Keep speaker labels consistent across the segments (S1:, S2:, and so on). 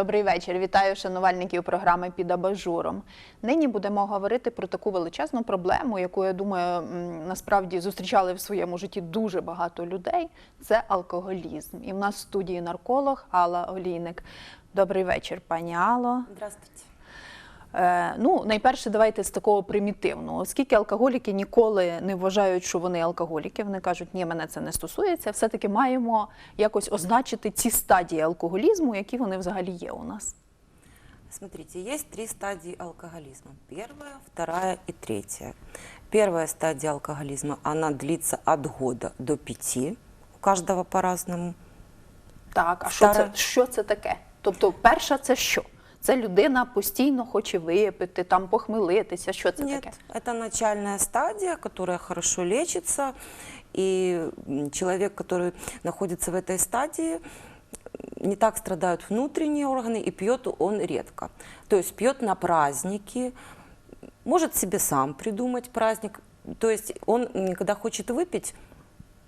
S1: Добрий вечір. Вітаю шанувальників програми під абажуром. Нині будемо говорити про таку величезну проблему, яку я думаю, насправді зустрічали в своєму житті дуже багато людей. Це алкоголізм. І в нас в студії нарколог Алла Олійник. Добрий вечір, пані Алло.
S2: Здравствуйте.
S1: Е, ну, найперше, давайте з такого примітивного. Оскільки алкоголіки ніколи не вважають, що вони алкоголіки, вони кажуть, ні, мене це не стосується. Все-таки маємо якось означити ці стадії алкоголізму, які вони взагалі є у нас.
S2: Смотрите, есть три стадии алкоголизма. Первая, вторая и третья. Первая стадия алкоголизма, она длится от года до пяти, у каждого по-разному.
S1: Так, а що це, що це таке? Тобто, перша це що? Це людина постійно хоче випити, там похмелитися. Що це
S2: Нет,
S1: таке?
S2: это начальная стадия, которая хорошо лечится, и м, человек, который находится в этой стадии, не так страдают внутренние органы, и пьет он редко. То есть пьет на праздники, может себе сам придумать праздник. То есть он, м, когда хочет выпить,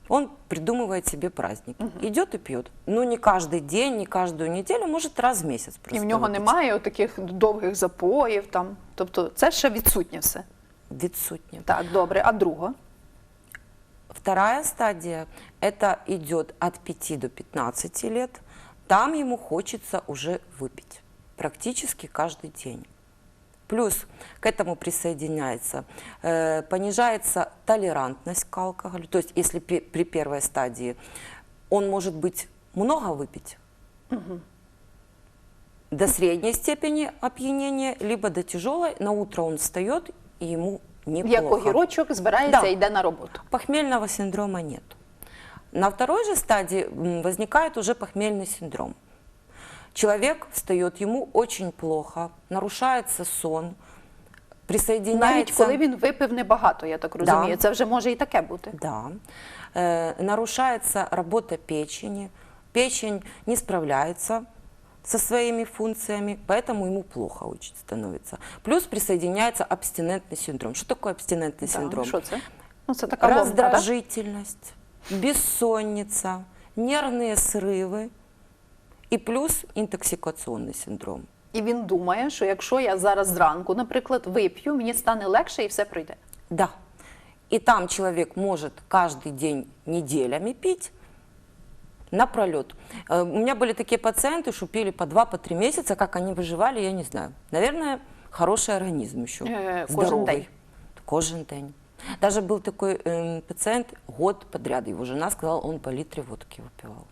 S2: он придумывает себе праздник. Идет и пьет. Но не каждый день, не каждую неделю, может раз в месяц
S1: І
S2: просто
S1: в нього
S2: выпить.
S1: немає таких довгих запоїв. Там. Тобто це ще відсутнє все.
S2: Відсутнє.
S1: Так, добре. А друга?
S2: Вторая стадия – это идет от 5 до 15 лет. Там ему хочется уже выпить практически каждый день. Плюс к этому присоединяется, э, понижается толерантность к алкоголю. То есть если пе- при первой стадии он может быть много выпить, до средней степени опьянения, либо до тяжелой, на утро он встает и ему неплохо.
S1: Як огірочок збирається
S2: Да.
S1: і йде на роботу.
S2: Похмельного синдрома нет. На второй же стадии м, возникает уже похмельный синдром. Человек встает, ему очень плохо, нарушается сон,
S1: Навіть
S2: присоединяется...
S1: коли він випив небагато, я так розумію. Це вже може і таке бути.
S2: Да. Э, нарушается работа печени, печень не справляется со своими функциями, поэтому ему плохо очень становится. Плюс присоединяется абстинентный синдром. Что такое абстинентный
S1: Да,
S2: синдром?
S1: Що це? Ну, це така ломка, да?
S2: раздражительность, бессонница, нервные срывы и плюс интоксикационный синдром.
S1: І він думає, що якщо я зараз зранку, наприклад, вип'ю, мені стане легше і все пройде.
S2: Да. И там человек может каждый день неделями пить напролет. Э, У меня были такие пациенты, что пили по два, по три месяца, как они выживали, я не знаю. Наверное, хороший организм еще.
S1: Э, кожен
S2: здоровый.
S1: день.
S2: Кожен день. Даже был такой э, пациент, год подряд, его жена сказала, он по литре водки выпивал.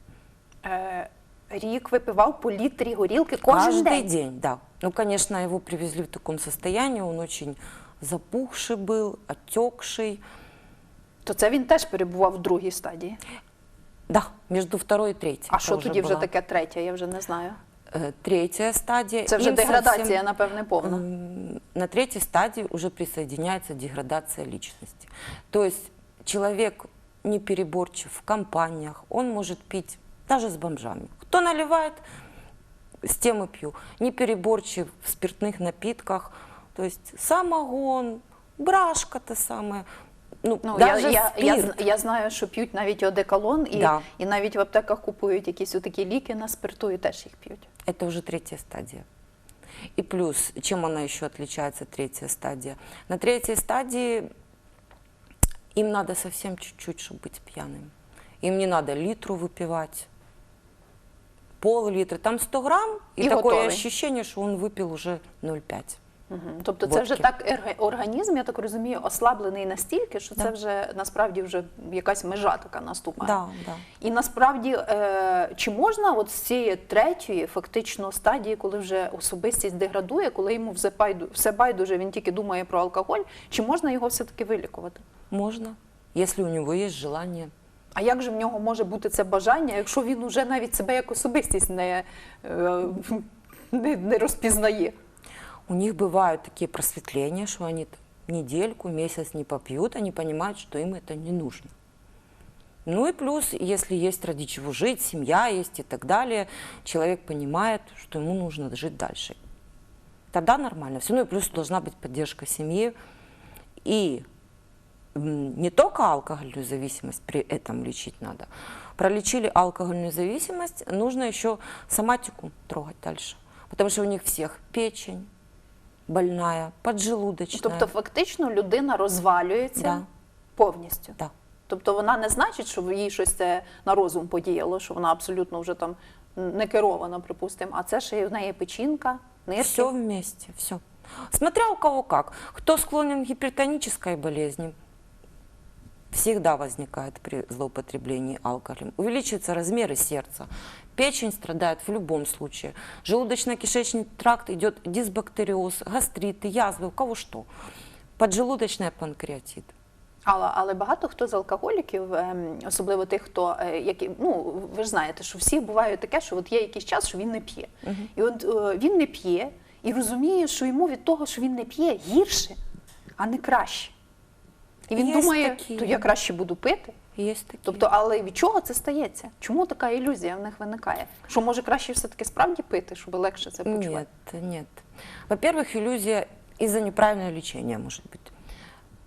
S1: Е, рік випивав по літрі горілки кожен
S2: Каждый
S1: день.
S2: да. Ну, конечно, его привезли в таком состоянии, он очень запухший был, отекший.
S1: То це він теж перебував в другій стадії.
S2: Да, между второй и третьей.
S1: А
S2: это
S1: що тоді вже
S2: была.
S1: таке третє, я вже не знаю.
S2: Э, Третья стадия.
S1: Це вже
S2: Им
S1: деградація,
S2: совсем-
S1: напевне, повна.
S2: М, На третьей стадии уже присоединяется деградация личности. То есть человек не переборчив в компаниях, он может пить даже с бомжами. Кто наливает, с тем и пью. Не переборчив в спиртных напитках, то есть самогон, брашка та самая, ну,
S1: Ну, я,
S2: даже
S1: я, я,
S2: спирт.
S1: зн- я знаю, що п'ють навіть одеколон, і,
S2: Да.
S1: і навіть в аптеках купують якісь отакі ліки на спирту і теж їх п'ють.
S2: Это уже третья стадия. И плюс, чем она еще отличается, третья стадия? На третьей стадии им надо совсем чуть-чуть, чтобы быть пьяным. Им не надо литру выпивать, пол-литра, там 100 грамм, и,
S1: И
S2: такое
S1: готовый.
S2: ощущение, что он выпил уже 0,5.
S1: Мгм. Тобто це вже так організм, я так розумію, ослаблений настільки, що це вже насправді вже якась межа така наступає.
S2: Да, да.
S1: І насправді, е, чи можна от з цієї третьої фактично стадії, коли вже особистість деградує, коли йому все байду- все байдуже, він тільки думає про алкоголь, чи можна його все-таки вилікувати?
S2: Можно, если у него есть желание.
S1: А як же в нього може бути це бажання, якщо він уже навіть себе як особистість не, е, не, не розпізнає?
S2: У них бывают такие просветления, что они т- недельку, месяц не попьют, они понимают, что им это не нужно. Ну и плюс, если есть ради чего жить, семья есть и так далее, человек понимает, что ему нужно жить дальше. Тогда нормально все. Ну и плюс должна быть поддержка семьи. И м, не только алкогольную зависимость при этом лечить надо, пролечили алкогольную зависимость, нужно еще соматику трогать дальше. Потому что у них всех печень больная, поджелудочная.
S1: Тобто, фактично, людина розвалюється
S2: Да.
S1: повністю.
S2: Да.
S1: Тобто вона не значить, що їй щось це на розум подіяло, що вона абсолютно вже там не керована, припустимо, а це ще в неї печінка, нирки.
S2: Все вместе, все. Смотря у кого как. Кто склонен к гипертонической болезни, всегда возникает при злоупотреблении алкоголем. Увеличиваются размеры сердца. Печень страдает в любом случае. Желудочно-кишечный тракт идет дисбактериоз, гастриты, язвы, у кого что. Поджелудочная панкреатит.
S1: Але, але багато хто з алкоголіків, ем, особливо тих, хто е, які, ну ви ж знаєте, що всі буває таке, що от є якийсь час, що він не п'є. І от е, він не п'є і розуміє, що йому від того, що він не п'є, гірше, а не краще. І він
S2: Є
S1: думає,
S2: такі.
S1: то я краще буду пити.
S2: Есть такие.
S1: Тобто, але від чого це стається? Чому така ілюзія в них виникає? Що може краще все-таки справді пити, щоб легше це почувати?
S2: Нет, нет. Во-первых, иллюзия из-за неправильного лечения, может быть.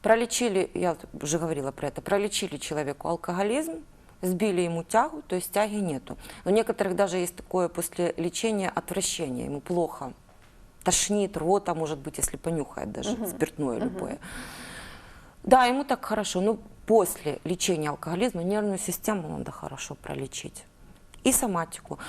S2: Пролечили, я уже говорила про это, пролечили человеку алкоголизм, сбили ему тягу, то есть тяги нету. Но у некоторых даже есть такое после лечения отвращение, ему плохо, тошнит, рвота, может быть, если понюхает даже спиртное любое. Да, ему так хорошо, но после лечения алкоголизма нервную систему надо хорошо пролечить. И соматику.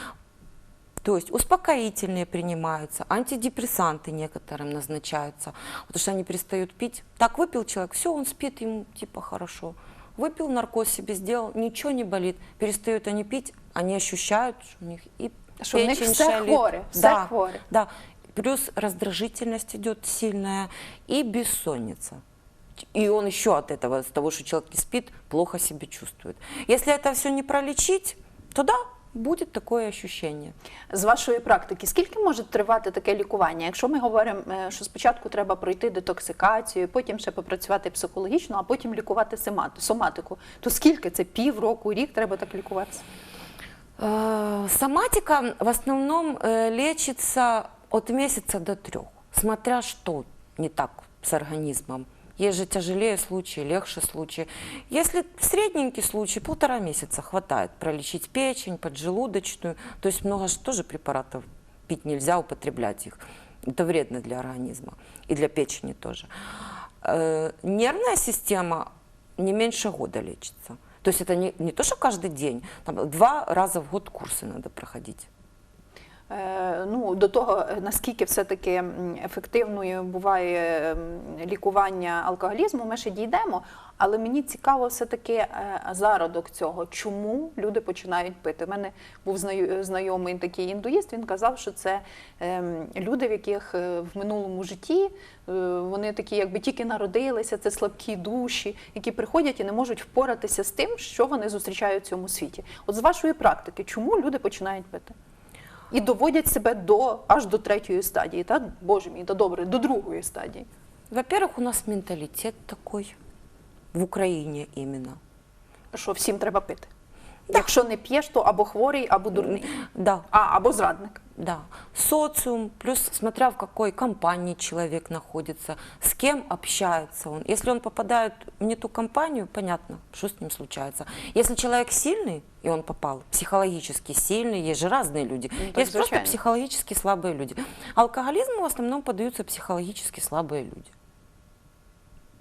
S2: То есть успокоительные принимаются, антидепрессанты некоторым назначаются, потому что они перестают пить. Так выпил человек, все, он спит, ему типа хорошо. Выпил, наркоз себе сделал, ничего не болит. Перестают они пить, они ощущают, что у них и
S1: Что у них
S2: печень
S1: все
S2: шалит.
S1: хворе, все
S2: да,
S1: хворе.
S2: Да, плюс раздражительность идет сильная и бессонница. И он еще от этого, с того, что человек не спит, плохо себя чувствует. Если это все не пролечить, то да, будет такое ощущение.
S1: З вашої практики, скільки може тривати таке лікування? Якщо ми говоримо, е, що спочатку треба пройти детоксикацію, потім ще попрацювати психологічно, а потім лікувати сомат- соматику, то скільки це пів року, рік треба так лікуватися?
S2: Э, Соматика в основном э, лечится от месяца до трех, смотря что не так с организмом. Есть же тяжелее случаи, легче случаи. Если средненький случай, полтора месяца хватает пролечить печень, поджелудочную. То есть много же тоже препаратов пить нельзя, употреблять их. Это вредно для организма и для печени тоже. Э, Нервная система не меньше года лечится. То есть это не, не то, что каждый день, там, два раза в год курсы надо проходить.
S1: Е, Ну, до того, е, наскільки все-таки ефективною буває лікування алкоголізму, ми ще дійдемо. Але мені цікаво все-таки е, зародок цього, чому люди починають пити. У мене був знайомий такий індуїст, він казав, що це люди, в яких в минулому житті вони такі, якби тільки народилися, це слабкі душі, які приходять і не можуть впоратися з тим, що вони зустрічають в цьому світі. От з вашої практики, чому люди починають пити? І доводять себе до аж до третьої стадії, так? боже мій, до добре, до другої стадії.
S2: Во-первых, у нас менталитет такой, в Україні іменно.
S1: Що всім треба пити. Якщо не п'єш, то або хворий, або дурний,
S2: Да,
S1: а або зрадник.
S2: да. Социум, плюс смотря в какой компании человек находится, с кем общается он. Если он попадает в не ту компанию, понятно, что с ним случается. Если человек сильный, и он попал, психологически сильный, есть же разные люди.
S1: Ну, так
S2: есть просто
S1: звичайно.
S2: психологически слабые люди. Алкоголизму в основном поддаются психологически слабые люди.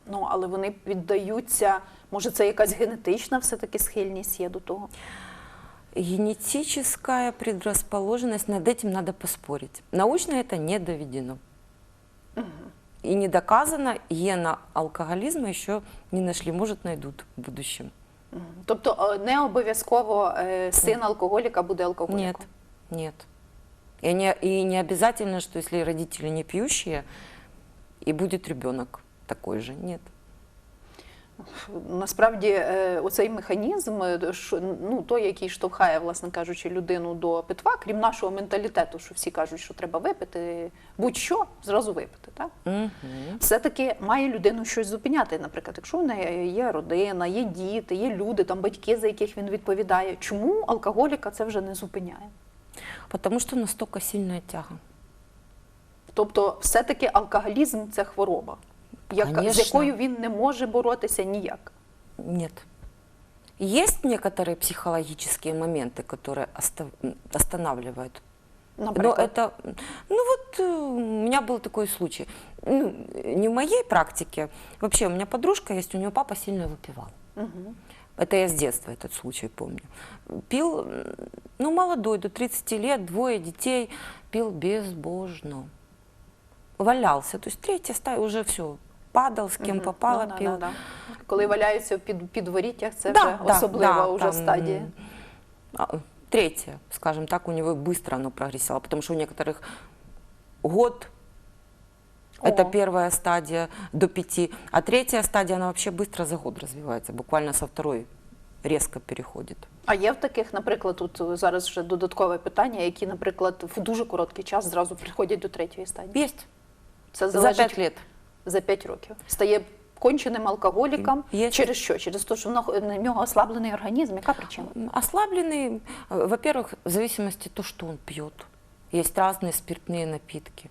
S1: Ну але вони віддаються. Може, це якась генетична все-таки схильність є до того.
S2: Генетическая предрасположенность, над этим надо поспорить. Научно это не доведено. И не доказано, гена алкоголизма еще не нашли, может найдут в будущем.
S1: Мгм. Тобто е, не обов'язково е, син алкоголіка буде
S2: Нет, нет. И не, и не обязательно, что если родители не пьющие, и будет ребенок такой же. Нет.
S1: Насправді, е, оцей механізм, е, ну той, який штовхає, власне кажучи, людину до питва, крім нашого менталітету, що всі кажуть, що треба випити, будь-що зразу випити. Так?
S2: Мгм.
S1: Все-таки має людину щось зупиняти. Наприклад, якщо в неї є родина, є діти, є люди, там батьки, за яких він відповідає. Чому алкоголіка це вже не зупиняє?
S2: Потому что настолько сильная тяга.
S1: Тобто, все-таки алкоголізм це хвороба, яка, з
S2: Конечно.
S1: якою він не може боротися ніяк.
S2: Нет. Есть некоторые психологические моменты, которые оста- м, останавливают Но
S1: Наприклад,
S2: это, ну вот э, у меня был такой случай. Ну, не в моей практике. Вообще, у меня подружка есть, у нее папа сильно выпивал.
S1: Мгм.
S2: Это я с детства этот случай помню. Пил, м, ну, молодой, до 30 лет, двое детей, пил безбожно. Валялся. То есть третья стая уже все. Падал, с кем
S1: Мгм.
S2: попало,
S1: Ну, да,
S2: пил.
S1: да, да. Коли валяються під підворіттях, це
S2: Да,
S1: вже
S2: да,
S1: особлива
S2: да,
S1: уже
S2: там,
S1: стадія.
S2: а, Третья, скажем так, у него быстро оно прогрессировало, потому что у некоторых год это
S1: О.
S2: первая стадия до пяти, а третья стадия, она вообще быстро за год развивается, буквально со второй резко переходит.
S1: А є в таких, наприклад, тут зараз вже додаткове питання, які, наприклад, в дуже короткий час зразу приходять до третьої стадії.
S2: Есть.
S1: Це
S2: За
S1: залежить
S2: пять лет.
S1: за 5 років. Стає конченим алкоголіком.
S2: Є.
S1: Через що? Через те, що в нього- на нього ослаблений організм. Яка причина?
S2: М, Ослабленный, э, во-первых, в зависимости от того, что он пьет. Есть разные спиртные напитки.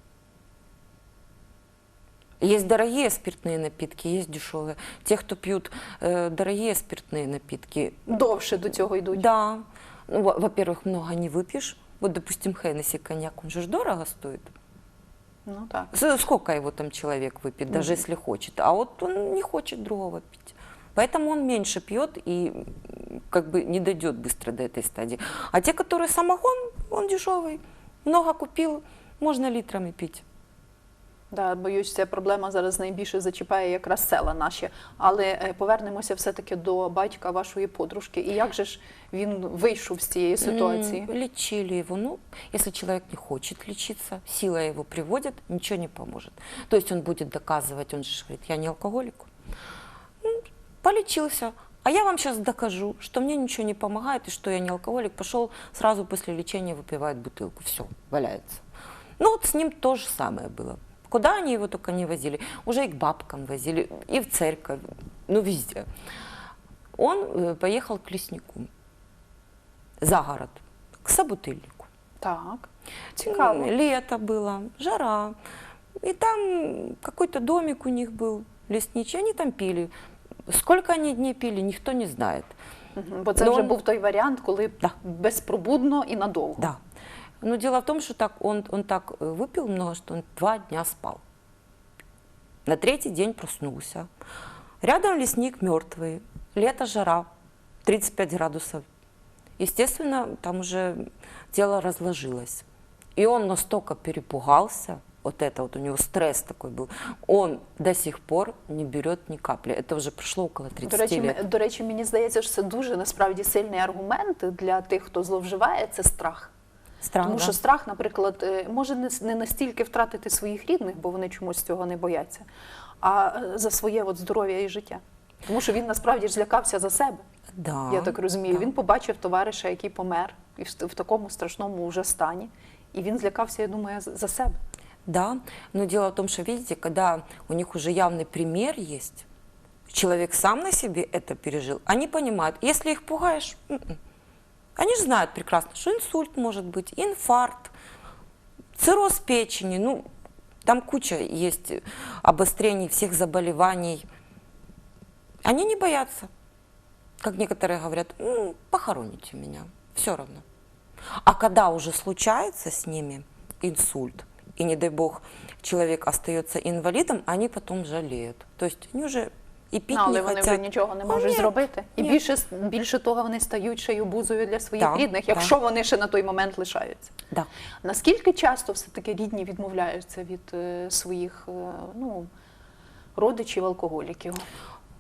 S2: Есть дорогие спиртные напитки, есть дешевые. Те, кто пьют э, дорогие спиртные напитки,
S1: Довше до цього йдуть.
S2: Да. Ну, во- во-первых, много не выпьешь. Вот, допустим, Хеннесси коньяк, он же ж дорого стоит.
S1: Ну так.
S2: С- Сколько его там человек выпьет, даже
S1: Мгм.
S2: если хочет. А вот он не хочет другого пить. Поэтому он меньше пьет и м, как бы не дойдет быстро до этой стадии. А те, которые самогон, он дешевый. Много купил, можно литрами пить.
S1: Да, боюсь, ця проблема зараз найбільше зачіпає якраз села наші. Але е, повернемося все-таки до батька вашої подружки. І як же ж він вийшов з цієї ситуації?
S2: М, Лечили его. Ну, если человек не хочет лечиться, сила его приводит, ничего не поможет. То есть он будет доказывать, он же говорит, я не алкоголик. М, Полечился. А я вам сейчас докажу, что мне ничего не помогает и что я не алкоголик. Пошел сразу после лечения выпивает бутылку. Все, валяется. Ну вот с ним то же самое было. Куда они его только не возили. Уже и к бабкам возили, и в церковь, ну везде. Он э, поехал к леснику за город, к собутыльнику.
S1: Так, цікаво.
S2: М, Лето было, жара. И там какой-то домик у них был, лесничий, они там пили. Сколько они дней пили, никто не знает.
S1: Мгм, Бо це
S2: Ну,
S1: вже
S2: он-
S1: був той варіант, коли
S2: Да.
S1: безпробудно і надовго.
S2: Да. Но дело в том, что так, он, он так э, выпил много, что он два дня спал. На третий день проснулся. Рядом лесник мертвый, лето, жара, 35 градусов. Естественно, там уже тело разложилось. И он настолько перепугался, вот это вот у него стресс такой был, он до сих пор не берет ни капли. Это уже прошло около 30
S1: До речі,
S2: лет.
S1: м- до речі, мені здається, що це дуже насправді сильний аргумент для тих, хто зловживає, це страх.
S2: Странно.
S1: Тому що страх, наприклад, е, може не настільки втратити своїх рідних, бо вони чомусь цього не бояться, а е, за своє от здоров'я і життя. Тому що він насправді ж злякався за себе.
S2: да,
S1: Я так розумію.
S2: да.
S1: Він побачив товариша, який помер, і в, такому страшному уже стані. І він злякався, я думаю, за себе.
S2: Да, но дело в том, что, видите, когда у них уже явный пример есть, человек сам на себе это пережил, они понимают, если их пугаешь, м-м. Они же знают прекрасно, что инсульт может быть, инфаркт, цирроз печени, ну, там куча есть обострений всех заболеваний. Они не боятся, как некоторые говорят, «Ну, похороните меня, все равно. А когда уже случается с ними инсульт, и не дай бог человек остается инвалидом, они потом жалеют. То есть они уже и пить
S1: Ну, але вони вже нічого не можуть зробити. І більше, більше того, вони стають ще й обузою для своїх
S2: Так,
S1: рідних,
S2: так.
S1: якщо вони ще на той момент лишаються.
S2: Да.
S1: Наскільки часто все-таки рідні відмовляються від е, своїх е, ну, родичів алкоголіків?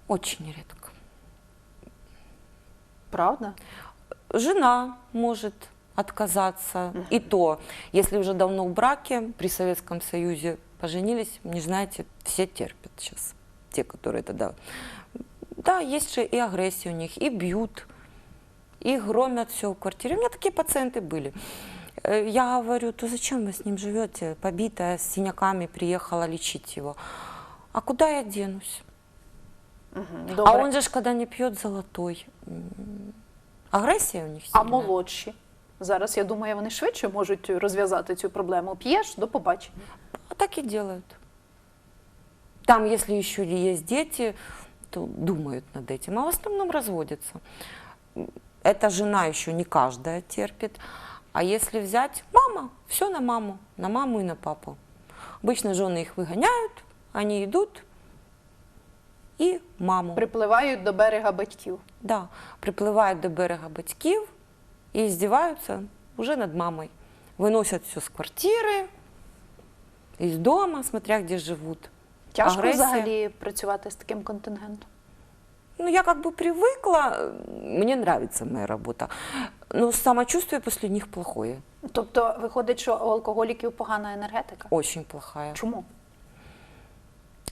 S2: Очень редко.
S1: Правда?
S2: Жена может отказаться. И то, если уже давно в браке, при Советском Союзе поженились, не знаете, все терпят сейчас Те, которые тогда... Да, есть же и агрессия у них, и бьют, и громят все в квартире. У меня такие пациенты были. Э, Я говорю, то зачем вы с ним живете? Побитая, с синяками, приехала лечить его. А куда я денусь?
S1: Угу.
S2: А он же, ж, когда не пьет, золотой. М, Агрессия у них
S1: А
S2: сильная.
S1: молодші? Зараз, я думаю, вони швидше можуть розв'язати цю проблему. П'єш до побачення.
S2: А так и делают. Там, если еще есть дети, что думают над этим, а в основном разводятся. М, Эта жена еще не каждая терпит. А если взять мама, все на маму, на маму и на папу. Обычно жены их выгоняют, они идут и маму.
S1: Припливають до берега батьків.
S2: Да, припливають до берега батьків і здіваються уже над мамой. Виносять все з квартири, із дому, смотря где живуть.
S1: Тяжко
S2: Агресія.
S1: взагалі працювати з таким контингентом.
S2: Ну, я как бы привыкла, э, мне нравится моя работа, но самочувствие после них плохое,
S1: Тобто, виходить, що у алкоголіків погана енергетика.
S2: очень плохая.
S1: Чому?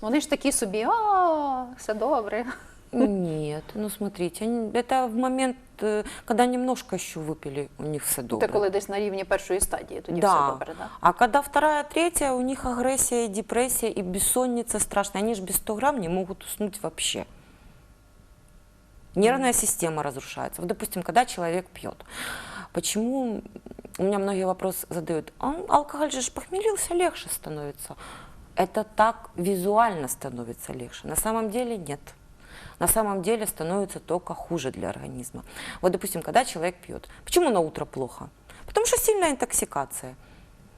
S1: Вони ж такі собі, а все добре.
S2: Нет, ну смотрите, они- это в момент, э, когда немножко еще выпили, у них все добре.
S1: Це коли десь на рівні першої стадії, тоді
S2: да.
S1: все добре, да?
S2: А когда вторая, третья, у них агрессия, и депрессия и бессонница страшная. Они же без 100 грамм не могут уснуть вообще. Нервная система разрушается. Вот, допустим, когда человек пьет. Почему у меня многие вопросы задают? А алкоголь же ж похмелился, легче становится. Это так визуально становится легче. На самом деле нет. На самом деле становится только хуже для организма. Вот, допустим, когда человек пьет. Почему на утро плохо? Потому что сильная интоксикация.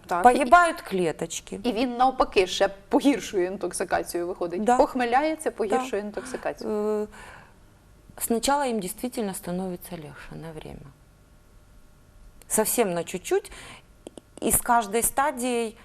S1: Так.
S2: Погибают клеточки.
S1: І він навпаки ще погіршує інтоксикацію, виходить.
S2: Да.
S1: Похмеляється, погіршує інтоксикацію.
S2: Э, Сначала им действительно становится легче на время. Совсем на чуть-чуть. И с каждой стадией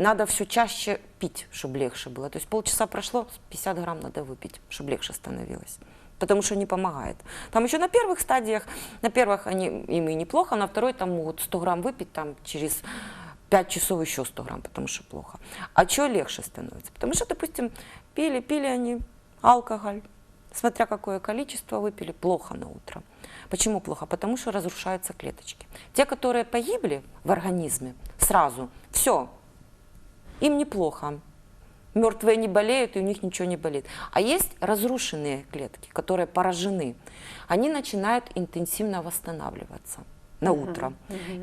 S2: надо все чаще пить, чтобы легче было. То есть полчаса прошло, 50 грамм надо выпить, чтобы легче становилось. Потому что не помогает. Там еще на первых стадиях, на первых они, им и неплохо, на второй там могут 100 грамм выпить, там через 5 часов еще 100 грамм, потому что плохо. А что легче становится? Потому что, допустим, пили, пили они алкоголь, смотря какое количество выпили, плохо на утро. Почему плохо? Потому что разрушаются клеточки. Те, которые погибли в организме сразу, все, им неплохо. Мертвые не болеют, и у них ничего не болит. А есть разрушенные клетки, которые поражены. Они начинают интенсивно восстанавливаться на утро.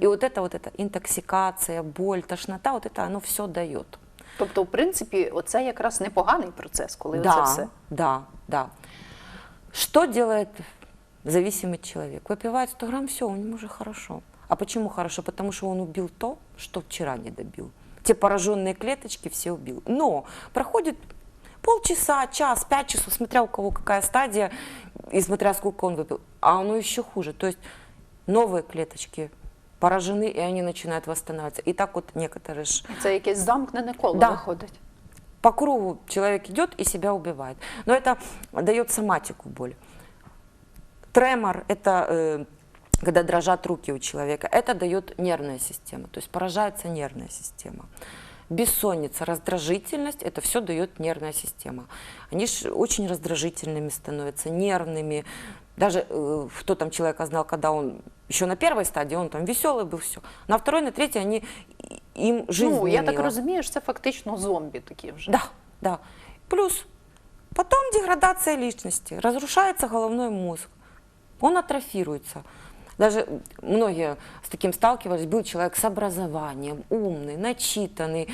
S2: И вот это вот эта интоксикация, боль, тошнота, вот это оно все дает.
S1: Тобто, в принципі, оце якраз непоганий процес, коли
S2: да,
S1: оце все.
S2: да, да. Что делает зависимый человек? Выпивает 100 грамм, все, у него уже хорошо. А почему хорошо? Потому что он убил то, что вчера не добил. Те пораженные клеточки все убил. Но проходит полчаса, час, пять часов, смотря у кого какая стадия, и смотря сколько он выпил. А оно еще хуже. То есть новые клеточки поражены, и они начинают восстанавливаться. И так вот некоторые ж
S1: Це якесь замкнене коло
S2: Да.
S1: виходить.
S2: по кругу человек идет и себя убивает. Но это дает соматику боль. Тремор – это э, когда дрожат руки у человека. Это дает нервная система, то есть поражается нервная система. Бессонница, раздражительность – это все дает нервная система. Они ж очень раздражительными становятся, нервными. Даже э, кто там человека знал, когда он еще на первой стадии, он там веселый был, все. На второй, на третьей они им жизнь
S1: ну,
S2: не
S1: я так
S2: мила.
S1: розумію, що це фактично зомбі такі вже.
S2: Да, да. Плюс потом деградация личности, разрушается головной мозг, он атрофируется. Даже многие с таким сталкивались, был человек с образованием, умный, начитанный,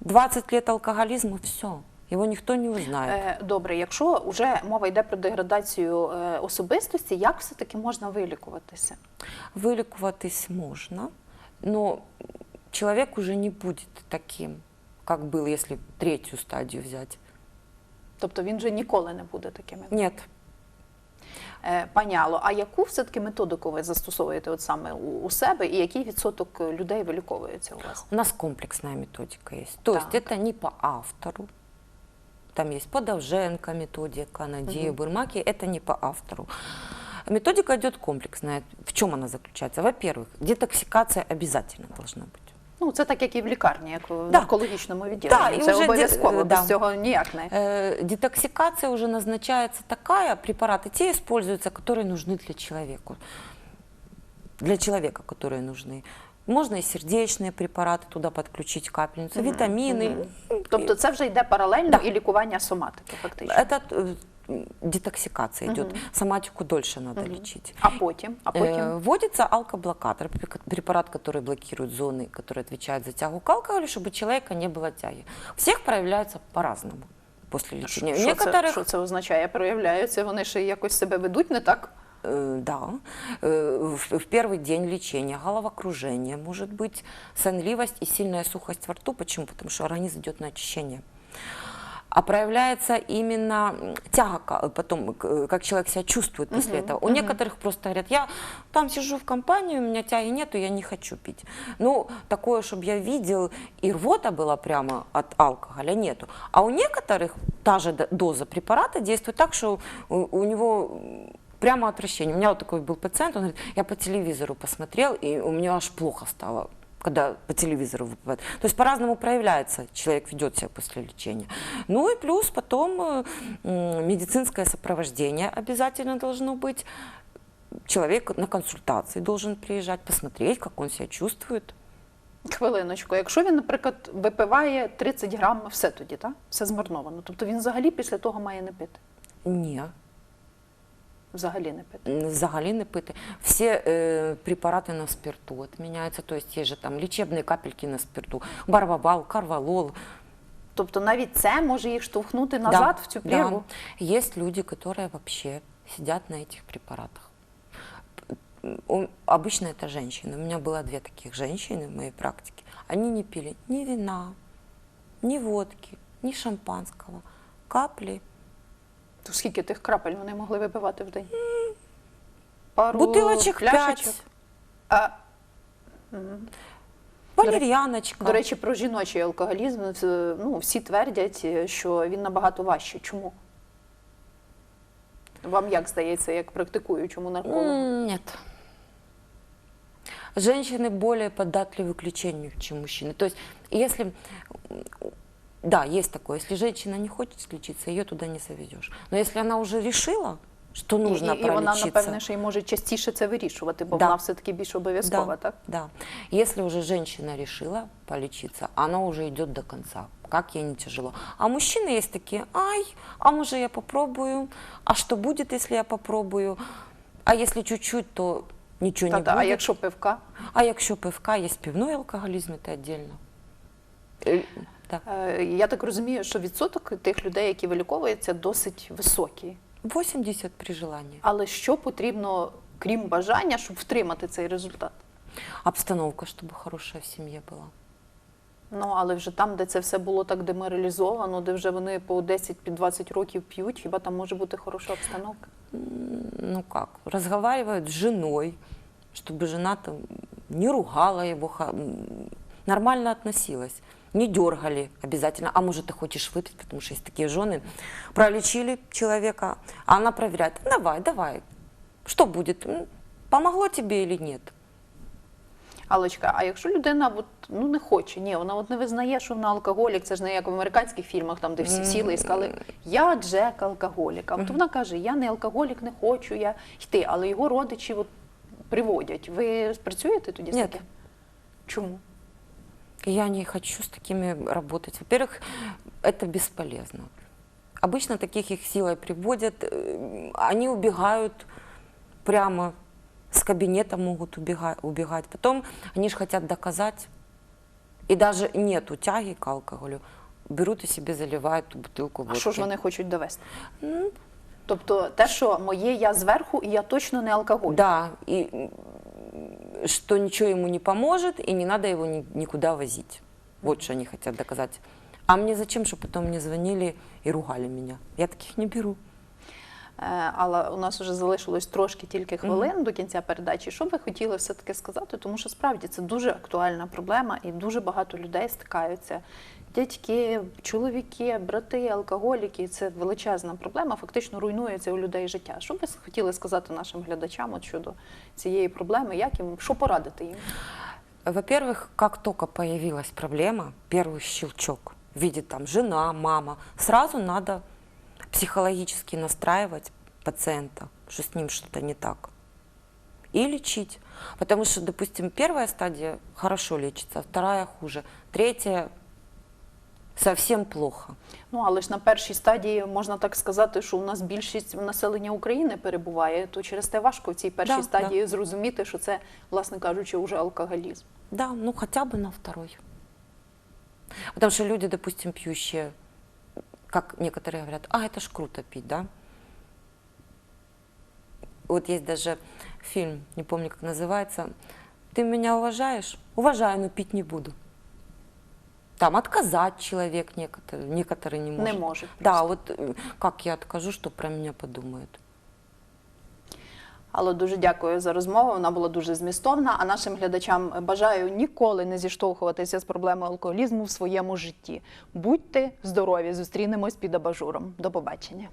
S2: 20 лет алкоголизма, все, его никто не узнает.
S1: Е, Добре, якщо вже мова йде про деградацію е, особистості, як все-таки можна вилікуватися?
S2: Вылікуватись можно, но человек уже не будет таким, как был, если третью стадию взять.
S1: Тобто він вже ніколи не буде таким. як-
S2: Нет,
S1: Е, Пані Алло, а яку все-таки методику ви застосовуєте от саме у, у себе і який відсоток людей виліковується у вас?
S2: У нас комплексная методика есть. То есть
S1: Так.
S2: это не по автору. Там есть Подовженко методика, Надея Бурмаки. Это не по автору. Методика идет комплексная. В чем она заключается? Во-первых, детоксикация обязательно должна быть.
S1: Ну, це так, як і в лікарні, як в
S2: Да.
S1: наркологічному відділенні.
S2: Да, і
S1: це
S2: вже
S1: обов'язково,
S2: ді-
S1: без
S2: да.
S1: цього ніяк не.
S2: Э, детоксикация уже назначается такая, препараты те используются, которые нужны для человека. Для человека, которые нужны. Можно и сердечные препараты туда подключить, капельницу, витамины.
S1: Тобто це вже йде паралельно
S2: Да.
S1: і лікування соматики, фактично.
S2: Это э, детоксикация идет. Соматику дольше надо лечить.
S1: А потім, а потім
S2: Э, Вводится алкоблокатор, препа- препарат, который блокирует зоны, которые отвечают за тягу к алкоголю, чтобы у человека не было тяги. У всех проявляется по-разному. после лечения. У
S1: Що це,
S2: некоторых
S1: що це означає? Проявляються, вони ще якось себе ведуть не так?
S2: Э, Да, Э, в в первый день лечения головокружение, может быть сонливость и сильная сухость во рту. Почему? Потому что организм идет на очищение. А проявляется именно тяга, ка- потом, э, как человек себя чувствует после этого. У некоторых просто говорят, я там сижу в компании, у меня тяги нету, я не хочу пить. Ну, такое, чтобы я видел, и рвота была прямо от алкоголя, нету. А у некоторых та же доза препарата действует так, что у, у него прямо отвращение. У меня вот такой был пациент, он говорит, я по телевизору посмотрел, и у меня аж плохо стало когда по телевизору выпивают. То есть по-разному проявляется, человек ведет себя после лечения. Ну и плюс потом э, м, медицинское сопровождение обязательно должно быть. Человек на консультации должен приезжать, посмотреть, как он себя чувствует.
S1: Хвилиночку, якщо він, наприклад, випиває 30 грам, все тоді, так? Все змарновано. Тобто він взагалі після того має не пити.
S2: Ні,
S1: Взагалі не пити.
S2: м, взагалі не пити. Всі е, препарати на спирту відміняються, тобто є же там лічебні капельки на спирту, барбабал, карвалол.
S1: Тобто навіть це може їх штовхнути назад
S2: Да,
S1: в цю
S2: да.
S1: прірву.
S2: Есть люди, которые вообще сидят на этих препаратах. У- Обычно это женщины. У меня было две таких женщины в моей практике. Они не пили ни вина, ни водки, ни шампанского. Капли.
S1: То скільки тих крапель вони могли випивати в день? Пару
S2: Бутылочек
S1: пляшечок?
S2: пять.
S1: А,
S2: Валерьяночка.
S1: до речі, про жіночий алкоголізм з- ну, всі твердять, що він набагато важчий. Чому? Вам як здається, як практикуючому наркологу?
S2: М, Нет. Женщины более податливы к лечению, чем мужчины. То есть, если, м, да, есть такое, если женщина не хочет лечиться, ее туда не заведешь. Но если она уже решила, что нужно
S1: і, і, вона, напевне, ще й може частіше це вирішувати, бо
S2: Да.
S1: вона все-таки більш обов'язкова,
S2: да,
S1: так?
S2: да. Если уже женщина решила полечиться, она уже идет до конца. Как ей не тяжело. А мужчины есть такие, ай, а может я попробую, а что будет, если я попробую? А если чуть-чуть, то ничего не
S1: Та-та,
S2: будет.
S1: а якщо пивка?
S2: А якщо пивка, є пивной алкоголізм, це віддільно. Е, Так.
S1: Е, Я так розумію, що відсоток тих людей, які виліковуються, досить високий.
S2: 80 при желании.
S1: Але що потрібно, крім бажання, щоб втримати цей результат?
S2: Обстановка, щоб хороша в сім'ї була.
S1: Ну але вже там, де це все було так деморалізовано, де вже вони по 10-20 років п'ють, хіба там може бути хороша обстановка?
S2: Ну как, разговаривают с женой, чтобы жена там не ругала м, нормально относилась Не дергали обязательно. А может, ты хочешь выпить, потому что есть такие жены. Пролечили человека, а она проверяет. Давай, давай. Что будет? М, Помогло тебе или нет?
S1: Алочка, а якщо людина от, ну, не хоче, ні, вона от не визнає, що вона алкоголік, це ж не як в американських фільмах, там, де всі сіли і сказали, я Джек алкоголік. А от вона каже, я не алкоголік, не хочу я йти, але його родичі от, приводять. Ви працюєте тоді з
S2: Ні.
S1: таким? Чому?
S2: Я не хочу с такими работать. Во-первых, это бесполезно. Обычно таких их силой приводят, э, они убегают прямо с кабинета могут убегать, убегать. Потом они же хотят доказать, и даже нету тяги к алкоголю, берут и себе заливают ту бутылку
S1: А
S2: водки.
S1: що ж вони хочуть довести?
S2: Ну,
S1: Тобто те, що моє я зверху, і я точно не алкоголік.
S2: Да, и м, что ничего ему не поможет, и не надо его ни- никуда возить. Вот что они хотят доказать. А мне зачем, чтобы потом мне звонили и ругали меня? Я таких не беру.
S1: Е, Але у нас вже залишилось трошки тільки хвилин до кінця передачі. Що б ви хотіли все-таки сказати? Тому що справді це дуже актуальна проблема, і дуже багато людей стикаються. Дядьки, чоловіки, брати, алкоголіки це величезна проблема. Фактично руйнується у людей життя. Що б ви хотіли сказати нашим глядачам щодо цієї проблеми? Як їм що порадити їм?
S2: Во-первых, как только появилась проблема, первый щелчок видит там жена, мама, сразу надо психологически настраивать пациента, что с ним что-то не так. И лечить. Потому что, допустим, первая стадия хорошо лечится, вторая хуже, третья совсем плохо.
S1: Ну але ж на першій стадії можна так сказати, що у нас більшість населення України перебуває, то через те важко в цій першій
S2: Да,
S1: стадії зрозуміти, що це, власне кажучи, вже алкоголізм.
S2: Да, ну хотя бы на второй. Потому что люди, допустим, пьющие, как некоторые говорят, а это ж круто пить, да? Вот есть даже фильм, не помню, как называется. Ты меня уважаешь? Уважаю, но пить не буду. Там отказать человек некоторые, некоторые не может.
S1: Не можуть.
S2: Да, вот э, как я откажу, что про меня подумают.
S1: Але дуже дякую за розмову. Вона була дуже змістовна. А нашим глядачам бажаю ніколи не зіштовхуватися з проблемою алкоголізму в своєму житті. Будьте здорові! Зустрінемось під абажуром. До побачення.